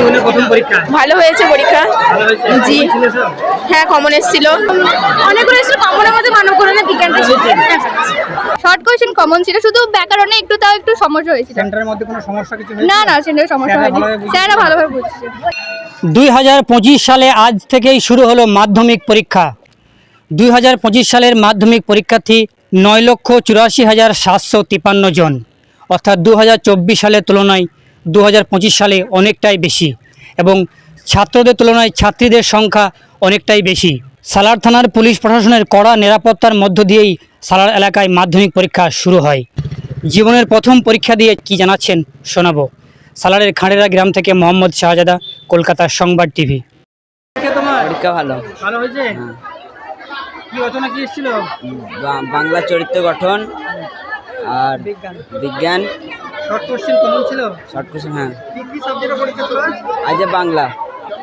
জীবনের প্রথম পরীক্ষা? ভালো হয়েছে পরীক্ষা। জি। হ্যাঁ কমন এসেছিল। অনেকগুলো এসেছিল কমনের মধ্যে মানব করে না বিজ্ঞানটা শর্ট কোয়েশ্চেন কমন ছিল শুধু ব্যাকরণে একটু তাও একটু সমস্যা হয়েছিল। সেন্টারের মধ্যে কোনো সমস্যা কিছু না না সেটার সমস্যা হয়নি। স্যাররা ভালোভাবে বুঝছে দুই হাজার পঁচিশ সালে আজ থেকেই শুরু হলো মাধ্যমিক পরীক্ষা। দুই হাজার পঁচিশ সালের মাধ্যমিক পরীক্ষার্থী নয় লক্ষ চুরাশি হাজার সাতশো তিপান্ন জন। অর্থাৎ দু হাজার চব্বিশ সালের তুলনায় দু হাজার পঁচিশ সালে অনেকটাই বেশি এবং ছাত্রদের তুলনায় ছাত্রীদের সংখ্যা অনেকটাই বেশি। সালার থানার পুলিশ প্রশাসনের কড়া নিরাপত্তার মধ্য দিয়েই সালার এলাকায় মাধ্যমিক পরীক্ষা শুরু হয়। জীবনের প্রথম পরীক্ষা দিয়ে কি জানাচ্ছেন শোনাবো। সালারের খাঁড়েরা গ্রাম থেকে মোহাম্মদ শাহজাদা কলকাতার সংবাদ টিভি। পরীক্ষা ভালো। ভালো হয়েছে? হ্যাঁ। কি রচনা কি এসেছিল? বাংলা চরিত্র গঠন আর বিজ্ঞান। শর্ট কোশ্চেন কেমন ছিল? শর্ট কোশ্চেন হ্যাঁ। কি কি সাবজেক্টে পরীক্ষা ছিল? আজ বাংলা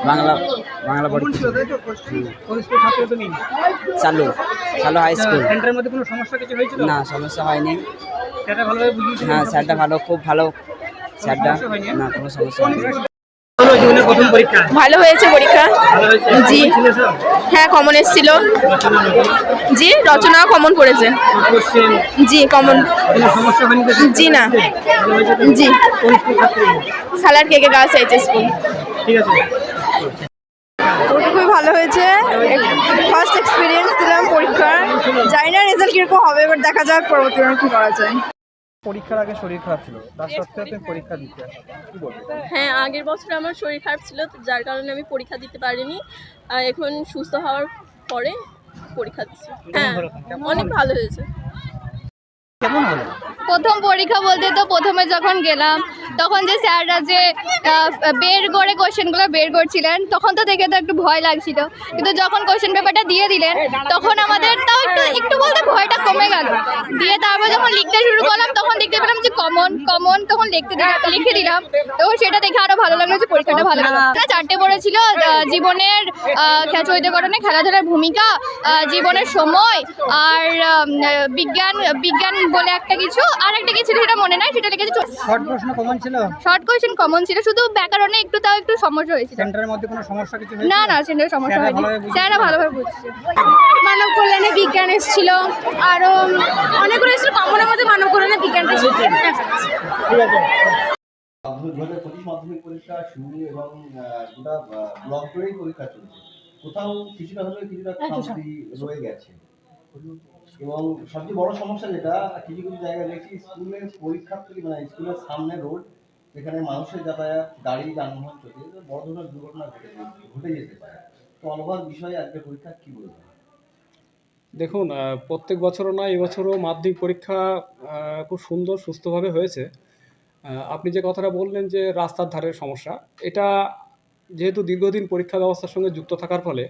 বাংলা বাংলা পরীক্ষা। ছিল তাই তো কোন স্কুল ছাত্র তুমি? চালু চালু হাই স্কুল সেন্টারের মধ্যে কোনো সমস্যা কিছু হয়েছিল? না সমস্যা হয়নি। স্যারটা ভালোভাবে বুঝিয়েছিল হ্যাঁ স্যারটা ভালো খুব ভালো স্যারটা। না কোনো সমস্যা হয়নি। জীবনের প্রথম পরীক্ষা? ভালো হয়েছে পরীক্ষা? জি। হ্যাঁ কমন এসেছিল। জি রচনা কমন পড়েছে। জি কমন তো? জি না। জি। সালার কেকে গার্লস এইচ স্কুল। ঠিক আছে। ওটা খুবই ভালো হয়েছে। ফার্স্ট এক্সপিরিয়েন্স দিলাম পরীক্ষার। জানি না রেজাল্ট কীরকম হবে এবার দেখা যাক পরবর্তী কি করা যায়। পরীক্ষার আগে শরীর খারাপ ছিল। তার সত্ত্বেও তুমি পরীক্ষা দিতে কি হ্যাঁ আগের বছর আমার শরীর খারাপ ছিল যার কারণে আমি পরীক্ষা দিতে পারিনি। এখন সুস্থ হওয়ার পরে পরীক্ষা দিচ্ছি। হ্যাঁ অনেক ভালো হয়েছে। কেমন হলো? প্রথম পরীক্ষা বলতে তো প্রথমে যখন গেলাম, তখন যে স্যাররা যে বের করে কোশ্চেনগুলো বের করছিলেন, তখন তো দেখে তো একটু ভয় লাগছিল। কিন্তু যখন কোশ্চেন পেপারটা দিয়ে দিলেন, তখন আমাদের তাও একটু একটু বলতে ভয়টা কমে গেল। দিয়ে তারপর যখন লিখতে শুরু করলাম, তখন দেখতে পেলাম যে কমন কমন তখন লিখতে দিলাম, লিখে দিলাম। তখন সেটা দেখে আরও ভালো লাগল যে পরীক্ষাটা ভালো গেল। চারটে পড়েছিল জীবনের চরিত্র গঠনে খেলাধুলার ভূমিকা জীবনের সময়, আর বিজ্ঞান বিজ্ঞান বলে একটা কিছু আর একটা কিছু সেটা মনে নাই? সেটা লিখেছি শর্ট প্রশ্ন কেমন ছিল? শর্ট কোয়েশ্চেন কমন ছিল শুধু ব্যাকরণে একটু তাও একটু সমস্যা হয়েছিল। সেন্টারের মধ্যে কোনো সমস্যা কিছু না না সেটার সমস্যা হয়নি। ভালোভাবে স্যাররা ভালোভাবে বুঝছে। মানব কল্যাণে বিজ্ঞান এসেছিল আরও অনেকগুলো এসেছিল কমনের মধ্যে মানব কল্যাণে বিজ্ঞানটা এসেছিল। ঠিক আছে। মাধ্যমিক দু হাজার পঁচিশ মাধ্যমিক পরীক্ষা শুরু এবং গোটা ব্লক জুড়েই পরীক্ষা চলছে। কোথাও কিছুটা হলেও কিছুটা রয়ে গেছে। এবং সবচেয়ে বড় সমস্যা যেটা, কিছু কিছু জায়গায় দেখছি, স্কুলের পরীক্ষার্থী মানে স্কুলের সামনে রোড, যেখানে মানুষের যাতায়াত, গাড়ি যানবাহন এতে বড় ধরনের দুর্ঘটনা ঘটে ঘটে যেতে পারে। তো অলভার বিষয়ে আজকে পরীক্ষা কি বলবেন? দেখুন প্রত্যেক বছরও না, এবছরও মাধ্যমিক পরীক্ষা খুব সুন্দর, সুস্থভাবে হয়েছে। আপনি যে কথাটা বললেন যে রাস্তার ধারের সমস্যা, এটা যেহেতু দীর্ঘদিন পরীক্ষা ব্যবস্থার সঙ্গে যুক্ত থাকার ফলে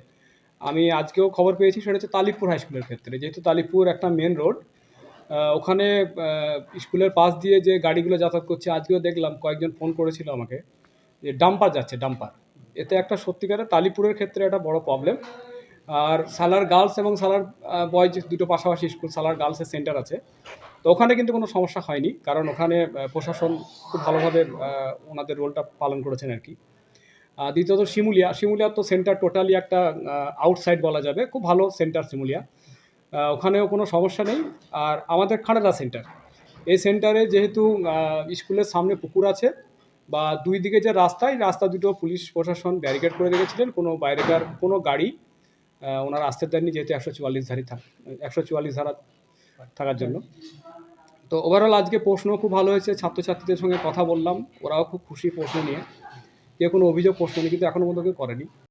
আমি আজকেও খবর পেয়েছি, সেটা হচ্ছে তালিপুর হাই স্কুলের ক্ষেত্রে। যেহেতু তালিপুর একটা মেন রোড ওখানে স্কুলের পাশ দিয়ে যে গাড়িগুলো যাতায়াত করছে, আজকেও দেখলাম কয়েকজন ফোন করেছিল আমাকে যে ডাম্পার যাচ্ছে ডাম্পার এতে একটা সত্যিকারের তালিপুরের ক্ষেত্রে একটা বড় প্রবলেম আর সালার গার্লস এবং সালার বয়েজ দুটো পাশাপাশি স্কুল সালার গার্লসের সেন্টার আছে। তো ওখানে কিন্তু কোনো সমস্যা হয়নি, কারণ ওখানে প্রশাসন খুব ভালোভাবে ওনাদের রোলটা পালন করেছেন আর কি। দ্বিতীয়ত শিমুলিয়া। শিমুলিয়ার তো সেন্টার টোটালি একটা আউটসাইড বলা যাবে। খুব ভালো সেন্টার শিমুলিয়া। ওখানেও কোনো সমস্যা নেই। আর আমাদের খানাদা সেন্টার এই সেন্টারে যেহেতু স্কুলের সামনে পুকুর আছে, বা দুই দিকে যে রাস্তায়, রাস্তা দুটো পুলিশ, প্রশাসন ব্যারিকেড করে রেখেছিলেন। কোনো বাইরেকার, কোনো গাড়ি ওনার আসতে দেননি, যেহেতু একশো চুয়াল্লিশ ধারি থাক একশো চুয়াল্লিশ ধারা থাকার জন্য। তো ওভারঅল আজকে প্রশ্ন খুব ভালো হয়েছে। ছাত্রছাত্রীদের সঙ্গে কথা বললাম। ওরাও খুব খুশি প্রশ্ন নিয়ে। কেউ কোনো অভিযোগ প্রশ্ন কিন্তু এখনও পর্যন্ত কেউ করেনি।